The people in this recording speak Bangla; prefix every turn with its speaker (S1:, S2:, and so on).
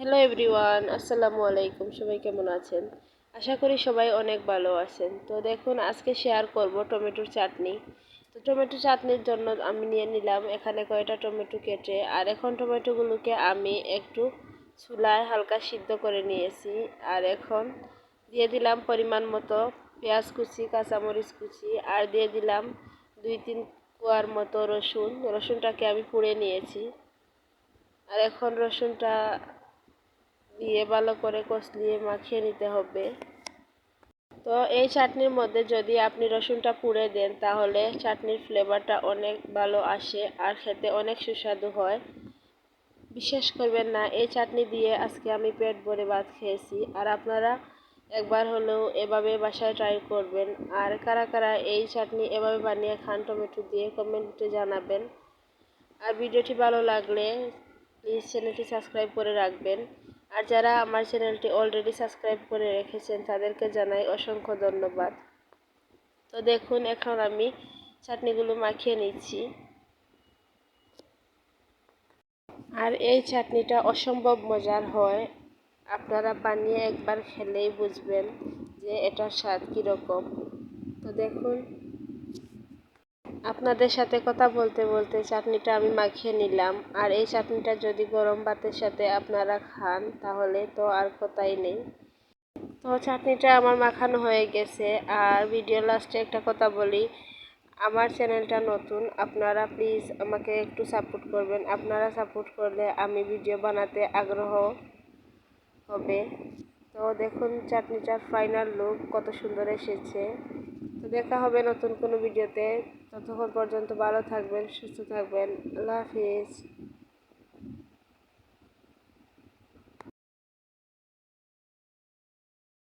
S1: হ্যালো এভরিওয়ান আসসালামু আলাইকুম, সবাই কেমন আছেন? আশা করি সবাই অনেক ভালো আছেন। তো দেখুন, আজকে শেয়ার করব টমেটোর চাটনি। তো টমেটো চাটনির জন্য আমি নিয়ে নিলাম এখানে কয়টা টমেটো কেটে, আর এখন টমেটোগুলোকে আমি একটু চুলায় হালকা সিদ্ধ করে নিয়েছি। আর এখন দিয়ে দিলাম পরিমাণ মতো পেঁয়াজ কুচি, কাঁচামরিচ কুচি, আর দিয়ে দিলাম দুই তিন কুয়ার মতো রসুন। রসুনটাকে আমি পুড়ে নিয়েছি। আর এখন রসুনটা দিয়ে ভালো করে কষলিয়ে মাখিয়ে নিতে হবে। তো এই চাটনির মধ্যে যদি আপনি রসুনটা পুড়ে দেন, তাহলে চাটনির ফ্লেভারটা অনেক ভালো আসে আর খেতে অনেক সুস্বাদু হয়। বিশ্বাস করবেন না, এই চাটনি দিয়ে আজকে আমি পেট ভরে ভাত খেয়েছি। আর আপনারা একবার হলেও এভাবে বাসায় ট্রাই করবেন। আর কারা কারা এই চাটনি এভাবে বানিয়ে খান টমেটো দিয়ে কমেন্টে জানাবেন। আর ভিডিওটি ভালো লাগলে প্লিজ চ্যানেলটি সাবস্ক্রাইব করে রাখবেন। আর যারা আমার চ্যানেলটি অলরেডি সাবস্ক্রাইব করে রেখেছেন, তাদেরকে জানাই অসংখ্য ধন্যবাদ। তো দেখুন, এখন আমি চাটনিগুলো মাখিয়ে নিচ্ছি। আর এই চাটনিটা অসম্ভব মজার হয়। আপনারা বানিয়ে একবার খেলেই বুঝবেন যে এটার স্বাদ কীরকম। তো দেখুন আপনাদের সাথে কথা বলতে বলতে চাটনিটা আমি মাখিয়ে নিলাম। আর এই চাটনিটা যদি গরম ভাতের সাথে আপনারা খান, তাহলে তো আর কথাই নেই। তো চাটনিটা আমার মাখানো হয়ে গেছে। আর ভিডিও লাস্টে একটা কথা বলি। আমার চ্যানেলটা নতুন, আপনারা প্লিজ আমাকে একটু সাপোর্ট করবেন। আপনারা সাপোর্ট করলে আমি ভিডিও বানাতে আগ্রহ হবে। তো দেখুন চাটনিটার ফাইনাল লুক কত সুন্দর এসেছে। তো দেখা হবে নতুন কোনো ভিডিওতে। ততক্ষণ পর্যন্ত ভালো থাকবেন সুস্থ থাকবেন। আল্লাহ হাফিজ।